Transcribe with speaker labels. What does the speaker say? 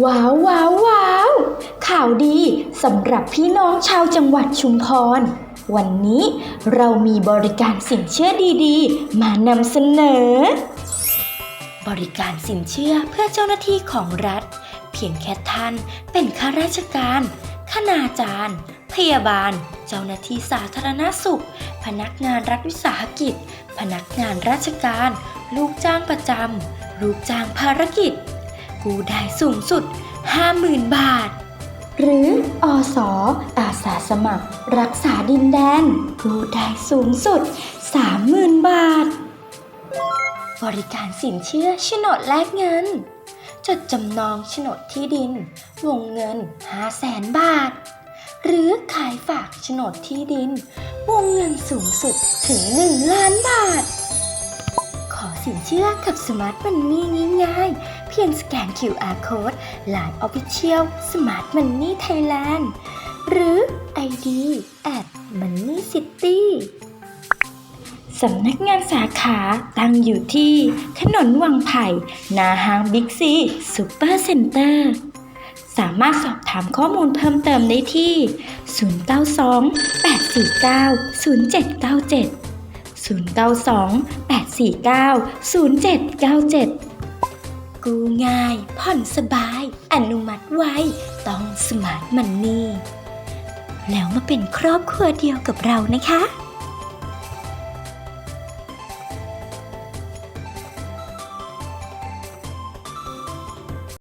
Speaker 1: ว้าวว้าวว้าวข่าวดีสำหรับพี่น้องชาวจังหวัดชุมพร วันนี้เรามีบริการสินเชื่อดีๆ มานำเสนอ บริการสินเชื่อเพื่อเจ้าหน้าที่ของรัฐ เพียงแค่ท่านเป็นข้าราชการคณาจารย์ พยาบาล เจ้าหน้าที่สาธารณสุข พนักงานรัฐวิสาหกิจ พนักงานราชการ ลูกจ้างประจำลูกจ้างภารกิจ กู้ได้สูงสุด 50,000 บาท หรืออสออาสาสมัคร รักษาดินแดน กู้ได้สูงสุด 30,000 บาท บริการสินเชื่อโฉนดแลกเงิน จดจำนองโฉนดที่ดิน วงเงิน 500,000 บาท หรือขายฝากโฉนดที่ดิน วงเงินสูงสุดถึง 1 ล้านบาท ขอสินเชื่อกับสมาร์ทมันนี่ง่ายๆ เพียงสแกน QR Code Line Official Smart Money Thailand หรือ ID at Money City สำนักงานสาขาตั้งอยู่ที่ถนนวังไผ่หนาห้างบิ๊กซีซูเปอร์เซ็นเตอร์ สามารถสอบถามข้อมูลเพิ่มเติมได้ที่ 092 849 0797 092 849 0797 กู้ง่าย ผ่อนสบาย อนุมัติไวต้องสมาร์ทมันนี่ แล้วมาเป็นครอบครัวเดียวกับเรานะคะ